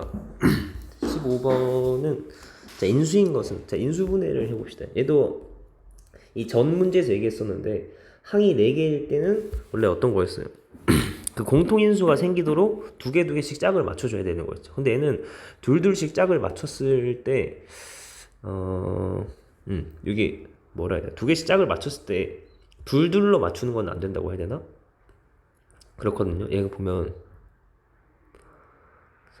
자, 15번은 자, 인수인 것은 자, 인수분해를 해 봅시다. 얘도 이 전 문제에서 얘기했었는데 항이 4개일 때는 원래 어떤 거였어요? 그 공통인수가 생기도록 두 개 두 개씩 짝을 맞춰줘야 되는 거였죠. 근데 얘는 둘둘씩 짝을 맞췄을 때, 어, 음, 여기 뭐라 해야 돼? 두 개씩 짝을 맞췄을 때 둘둘로 맞추는 건 안 된다고 해야 되나? 그렇거든요. 얘가 보면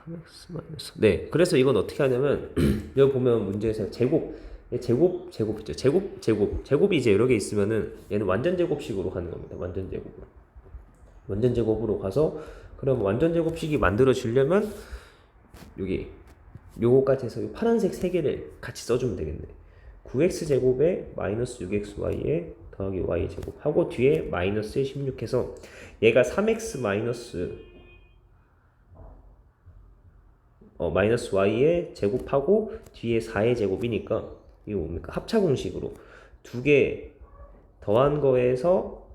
3x 마이너스 네 그래서 이건 어떻게 하냐면 여기 보면 문제에서 제곱 얘 제곱 제곱 있죠. 제곱 제곱 제곱이 이제 여러 개 있으면은 얘는 완전 제곱식으로 가는 겁니다. 완전 제곱으로. 완전 제곱으로 가서 그럼 완전 제곱식이 만들어지려면 여기 요거까지 해서 이 파란색 세 개를 같이 써주면 되겠네. 9x 제곱에 마이너스 6xy에 더하기 y 제곱 하고 뒤에 마이너스 16 해서 얘가 3x 마이너스 어, 마이너스 y의 제곱하고 뒤에 4의 제곱이니까 이게 뭡니까? 합차 공식으로 두 개 더한 거에서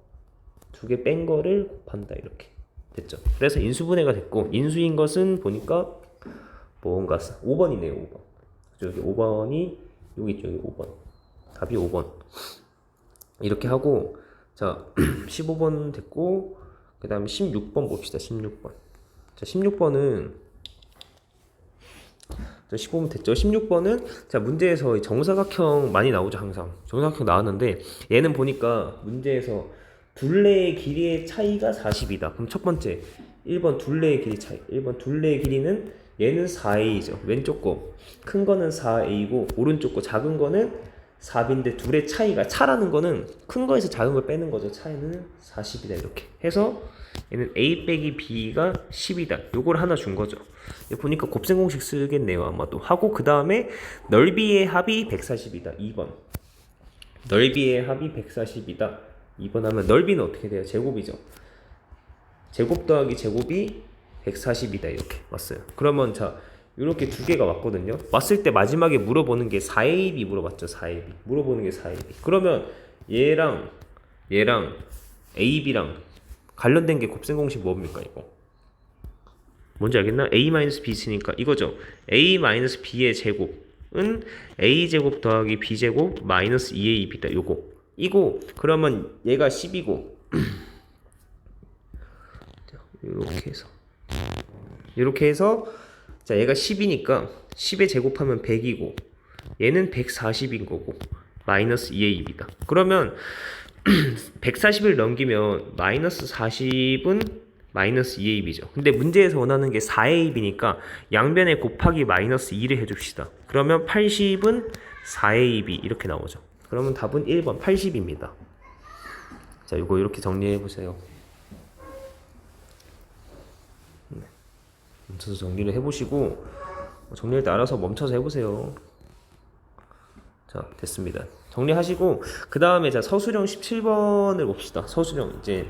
두 개 뺀 거를 곱한다 이렇게 됐죠. 그래서 인수분해가 됐고 인수인 것은 보니까 뭔가 5번이네요. 5번. 여기 5번이 여기. 여기 5번. 답이 5번. 이렇게 하고 자 15번 됐고 그 다음에 16번 봅시다. 16번. 자 16번은 자, 15번 됐죠. 16번은 자 문제에서 이 정사각형 많이 나오죠 항상 정사각형 나왔는데 얘는 보니까 문제에서 둘레의 길이의 차이가 40이다. 그럼 첫 번째 1번 둘레의 길이 차이 1번 둘레의 길이는 얘는 4a죠. 왼쪽 거 큰 거는 4a고 오른쪽 거 작은 거는 4b인데 둘의 차이가 차라는 거는 큰 거에서 작은 걸 빼는 거죠. 차이는 40이다 이렇게 해서 얘는 a 빼기 b가 10이다. 요걸 하나 준 거죠. 보니까 곱셈 공식 쓰겠네요 아마도 하고 그 다음에 넓이의 합이 140이다. 2번 넓이의 합이 140이다. 2번 하면 넓이는 어떻게 돼요? 제곱이죠. 제곱 더하기 제곱이 140이다 이렇게 왔어요. 그러면 자 이렇게 두 개가 왔거든요. 왔을 때 마지막에 물어보는 게 4AB 물어봤죠. 4AB 물어보는 게 4AB. 그러면 얘랑 얘랑 AB랑 관련된 게 곱셈 공식 뭡니까 이거? 뭔지 알겠나? A-B 있으니까 이거죠. A-B의 제곱은 A 제곱 더하기 B 제곱 마이너스 2AB다. 요거. 이거 그러면 얘가 10이고 이렇게 해서 이렇게 해서 자 얘가 10이니까 10에 제곱하면 100이고 얘는 140인 거고 마이너스 2AB다. 그러면 140을 넘기면 마이너스 40은 마이너스 2AB죠. 근데 문제에서 원하는 게 4AB니까 양변에 곱하기 마이너스 2를 해줍시다. 그러면 80은 4AB 이렇게 나오죠. 그러면 답은 1번 80입니다. 자, 이거 이렇게 정리해 보세요. 멈춰서 정리를 해보시고 정리할 때 알아서 멈춰서 해보세요. 자, 됐습니다. 정리하시고 그 다음에 자 서술형 17번을 봅시다. 서술형 이제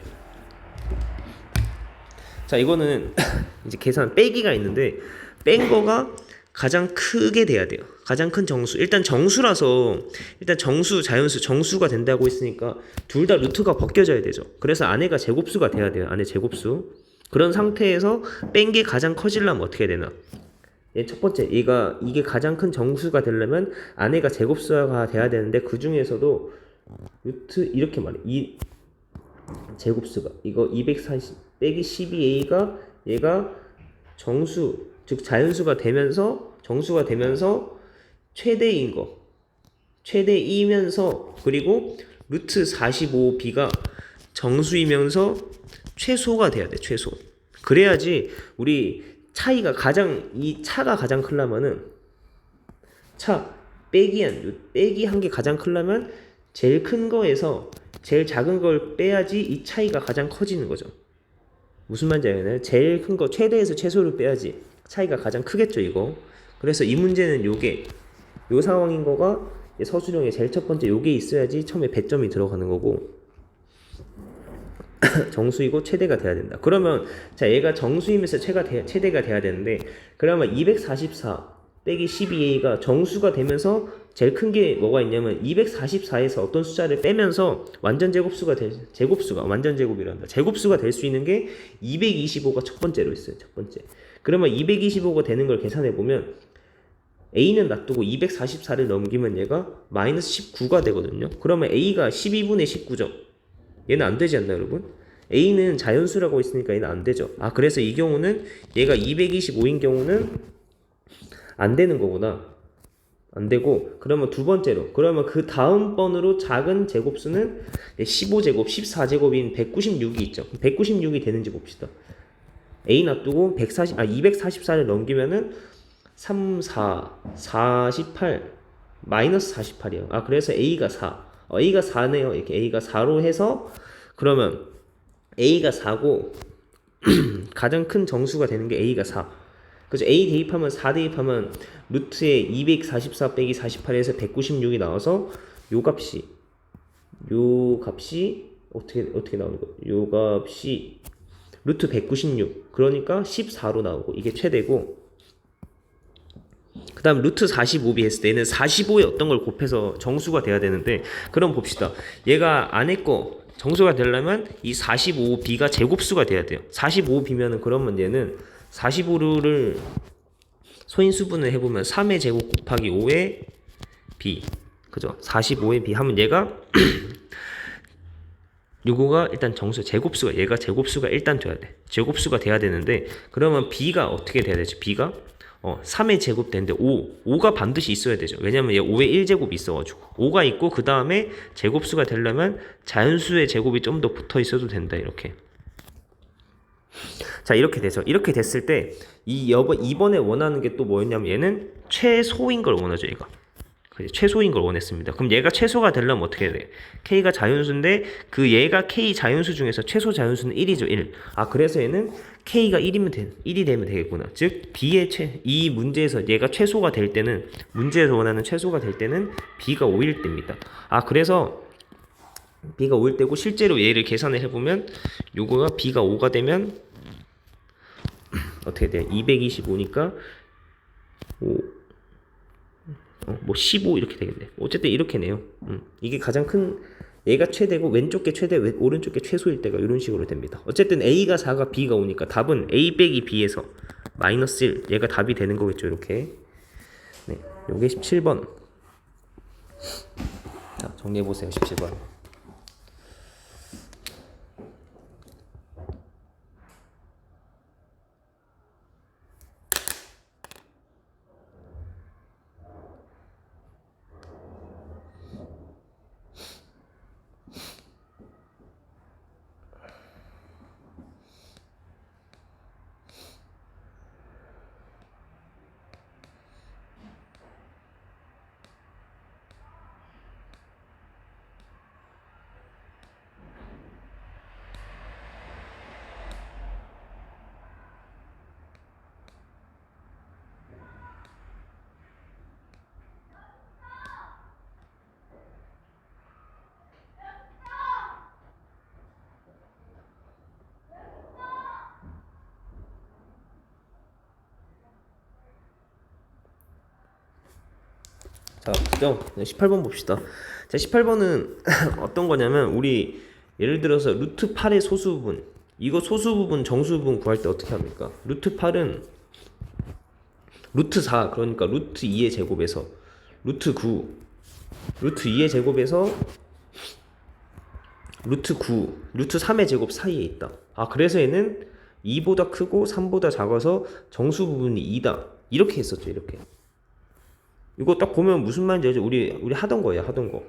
자 이거는 이제 계산 빼기가 있는데 뺀 거가 가장 크게 돼야 돼요. 가장 큰 정수. 일단 정수라서 일단 정수, 자연수, 정수가 된다고 했으니까 둘 다 루트가 벗겨져야 되죠. 그래서 안에가 제곱수가 돼야 돼요. 안에 제곱수. 그런 상태에서 뺀 게 가장 커지려면 어떻게 되나? 얘첫 번째, 얘가 이게 가장 큰 정수가 되려면 안에가 제곱수가 돼야 되는데 그 중에서도 루트 이렇게 말해. 이 제곱수가 이거 240 빼기 12a가 얘가 정수 즉 자연수가 되면서 정수가 되면서 최대인 거 최대이면서 그리고 루트 45b가 정수이면서 최소가 돼야 돼 최소 그래야지 우리 차이가 가장 이 차가 가장 크려면은 차 빼기 한 빼기 한 게 가장 크려면 제일 큰 거에서 제일 작은 걸 빼야지 이 차이가 가장 커지는 거죠. 무슨 말인지 알겠나요? 제일 큰 거 최대에서 최소를 빼야지 차이가 가장 크겠죠 이거. 그래서 이 문제는 요게 요 상황인 거가 서술형의 제일 첫 번째 요게 있어야지 처음에 배점이 들어가는 거고 정수이고 최대가 돼야 된다. 그러면 자 얘가 정수이면서 최가 돼, 최대가 돼야 되는데 그러면 244 빼기 12a가 정수가 되면서 제일 큰 게 뭐가 있냐면 244에서 어떤 숫자를 빼면서 완전 제곱수가 될 제곱수가 완전 제곱이란다. 제곱수가 될 수 있는 게 225가 첫 번째로 있어요. 첫 번째. 그러면 225가 되는 걸 계산해 보면 a는 놔두고 244를 넘기면 얘가 마이너스 19가 되거든요. 그러면 a가 12분의 19죠. 얘는 안 되지 않나 여러분? a는 자연수라고 있으니까 얘는 안 되죠. 아 그래서 이 경우는 얘가 225인 경우는 안 되는 거구나. 안 되고 그러면 두 번째로 그러면 그 다음 번으로 작은 제곱수는 15제곱, 14제곱인 196이 있죠. 196이 되는지 봅시다. a 놔두고 140, 아 244를 넘기면은 3, 4, 48 마이너스 48이에요. 아 그래서 a가 4. 어, a가 4네요. 이렇게 a가 4로 해서 그러면 a가 4고 가장 큰 정수가 되는 게 a가 4. 그죠? a 대입하면 4 대입하면 루트에 244 빼기 48에서 196이 나와서 요 값이 요 값이 어떻게 어떻게 나오는 거예요? 요 값이 루트 196 그러니까 14로 나오고 이게 최대고 그 다음 루트 45b 했을 때는 45에 어떤 걸 곱해서 정수가 돼야 되는데 그럼 봅시다. 얘가 안에 거 정수가 되려면 이 45b가 제곱수가 돼야 돼요. 45b면은 그러면 얘는 45를 소인수분을 해보면 3의 제곱 곱하기 5의 b. 그죠? 45의 b 하면 얘가 요거가 일단 정수 제곱수가 얘가 제곱수가 일단 돼야 돼. 제곱수가 돼야 되는데 그러면 b가 어떻게 돼야 되지? B가 어 3의 제곱 되는데 5 5가 반드시 있어야 되죠. 왜냐면 얘 5의 1제곱이 있어가지고. 5가 있고 그 다음에 제곱수가 되려면 자연수의 제곱이 좀 더 붙어 있어도 된다 이렇게. 자 이렇게 되죠 이렇게 됐을 때 이 여번 이번에 원하는 게 또 뭐였냐면 얘는 최소인 걸 원하죠 얘가 최소인 걸 원했습니다. 그럼 얘가 최소가 되려면 어떻게 해야 돼? K가 자연수인데 그 얘가 k 자연수 중에서 최소 자연수는 1이죠 1 아 그래서 얘는 k가 1이면 돼 1이 되면 되겠구나. 즉 b의 최 이 문제에서 얘가 최소가 될 때는 문제에서 원하는 최소가 될 때는 b가 5일 때입니다. 아 그래서 b가 5일 때고 실제로 얘를 계산을 해보면 요거가 b가 5가 되면 어떻게 돼요? 225니까 5, 어, 뭐15 이렇게 되겠네. 어쨌든 이렇게네요. 음, 이게 가장 큰 얘가 최대고 왼쪽 게 최대, 왼- 오른쪽 게 최소일 때가 이런 식으로 됩니다. 어쨌든 A가 4가 B가 5니까 답은 A 빼기 B에서 마이너스 1 얘가 답이 되는 거겠죠. 이렇게. 네, 요게 17번. 자, 정리해 보세요. 17번. 자, 그죠? 18번 봅시다. 자, 18번은 어떤 거냐면 우리 예를 들어서 루트 8의 소수 부분 이거 소수 부분 정수 부분 구할 때 어떻게 합니까? 루트 8은 루트 4 그러니까 루트 2의 제곱에서 루트 9 루트 2의 제곱에서 루트 9 루트 3의 제곱 사이에 있다. 아 그래서 얘는 2보다 크고 3보다 작아서 정수 부분이 2다. 이렇게 했었죠. 이렇게. 이거 딱 보면 무슨 말인지 알죠? 우리 우리 하던 거예요, 하던 거.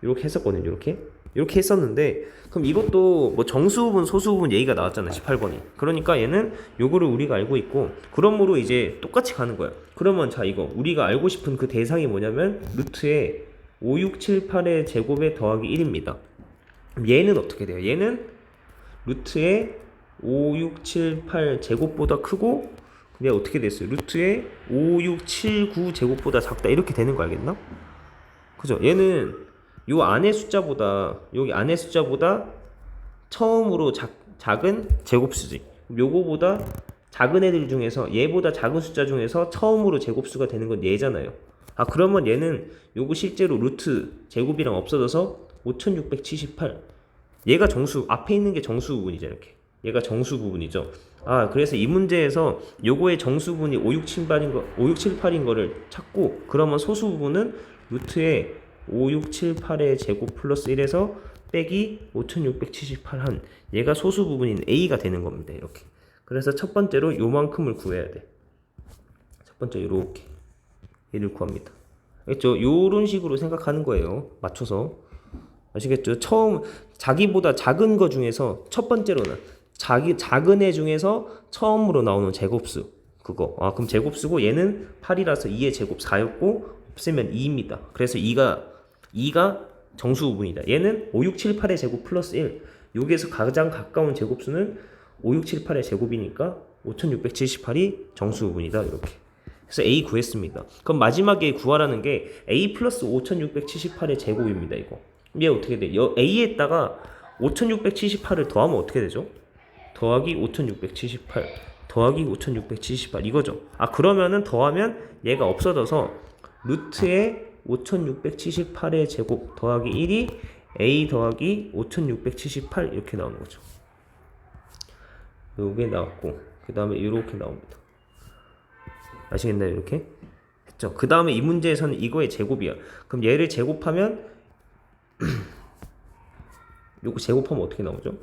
이렇게 했었거든요, 이렇게. 이렇게 했었는데 그럼 이것도 뭐 정수 부분, 소수 부분 얘기가 나왔잖아, 18번이. 그러니까 얘는 요거를 우리가 알고 있고 그러므로 이제 똑같이 가는 거야. 그러면 자 이거 우리가 알고 싶은 그 대상이 뭐냐면 루트에 5, 6, 7, 8의 제곱에 더하기 1입니다. 그럼 얘는 어떻게 돼요? 얘는 루트에 5, 6, 7, 8 제곱보다 크고 근데 어떻게 됐어요? 루트에 5, 6, 7, 9 제곱보다 작다 이렇게 되는 거 알겠나? 그죠? 얘는 요 안의 숫자보다 여기 안의 숫자보다 처음으로 작, 작은 제곱수지. 요거보다 작은 애들 중에서 얘보다 작은 숫자 중에서 처음으로 제곱수가 되는 건 얘잖아요. 아 그러면 얘는 요거 실제로 루트 제곱이랑 없어져서 5678 얘가 정수 앞에 있는 게 정수 부분이죠 이렇게 얘가 정수 부분이죠. 아 그래서 이 문제에서 요거의 정수 부분이 5678인 거 5678인 거를 찾고 그러면 소수 부분은 루트에 5678의 제곱 플러스 1에서 빼기 5678한 얘가 소수 부분인 a가 되는 겁니다 이렇게. 그래서 첫 번째로 요만큼을 구해야 돼 첫 번째 요렇게. 얘를 구합니다. 알겠죠? 요런 식으로 생각하는 거예요. 맞춰서. 아시겠죠? 처음 자기보다 작은 거 중에서 첫 번째로는 자기 작은 애 중에서 처음으로 나오는 제곱수 그거. 아 그럼 제곱수고 얘는 8이라서 2의 제곱 4였고 없애면 2입니다. 그래서 2가 2가 정수 부분이다. 얘는 5, 6, 7, 8의 제곱 플러스 1 여기에서 가장 가까운 제곱수는 5, 6, 7, 8의 제곱이니까 5678이 정수 부분이다 이렇게. 그래서 A 구했습니다. 그럼 마지막에 구하라는 게 A 플러스 5678의 제곱입니다 이거. 얘 어떻게 돼? 여, A에다가 5678을 더하면 어떻게 되죠? 더하기 5678 더하기 5678 이거죠. 아 그러면은 더하면 얘가 없어져서 루트에 5678의 제곱 더하기 1이 a 더하기 5678 이렇게 나오는 거죠. 요게 나왔고 그 다음에 이렇게 나옵니다. 아시겠나요? 이렇게 했죠. 그 다음에 이 문제에서는 이거의 제곱이야. 그럼 얘를 제곱하면 요거 제곱하면 어떻게 나오죠?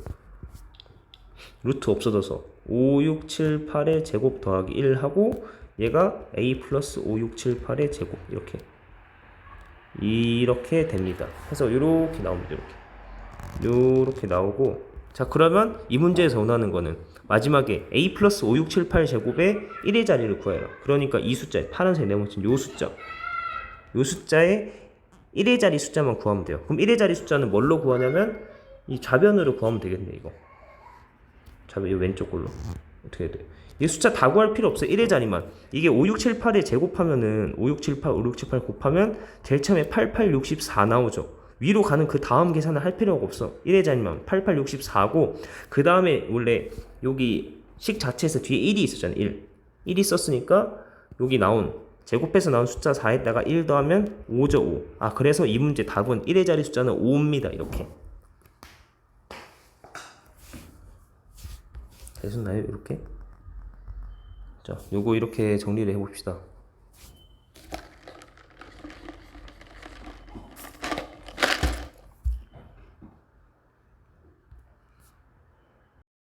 루트 없어져서 5, 6, 7, 8의 제곱 더하기 1 하고 얘가 a 플러스 5, 6, 7, 8의 제곱 이렇게 이렇게 됩니다. 해서 이렇게 나옵니다. 이렇게 이렇게 나오고 자 그러면 이 문제에서 원하는 거는 마지막에 a 플러스 5, 6, 7, 8 제곱의 1의 자리를 구해라. 그러니까 이 숫자 파란색 네모친 요 숫자 요 숫자의 1의 자리 숫자만 구하면 돼요. 그럼 1의 자리 숫자는 뭘로 구하냐면 이 좌변으로 구하면 되겠네 이거. 좌변 이 왼쪽 걸로 어떻게 해야 돼? 이 숫자 다 구할 필요 없어요. 1의 자리만. 이게 5, 6, 7, 8에 제곱하면은 5, 6, 7, 8, 5, 6, 7, 8 곱하면 제일 처음에 8, 8, 64 나오죠. 위로 가는 그 다음 계산을 할 필요가 없어. 1의 자리만 8, 8, 64고 그 다음에 원래 여기 식 자체에서 뒤에 1이 있었잖아요. 1. 1이 썼으니까 여기 나온 제곱해서 나온 숫자 4에다가 1 더하면 5죠. 5. 아 그래서 이 문제 답은 1의 자리 숫자는 5입니다. 이렇게. 되셨나요? 이렇게? 자, 요거 이렇게 정리를 해봅시다.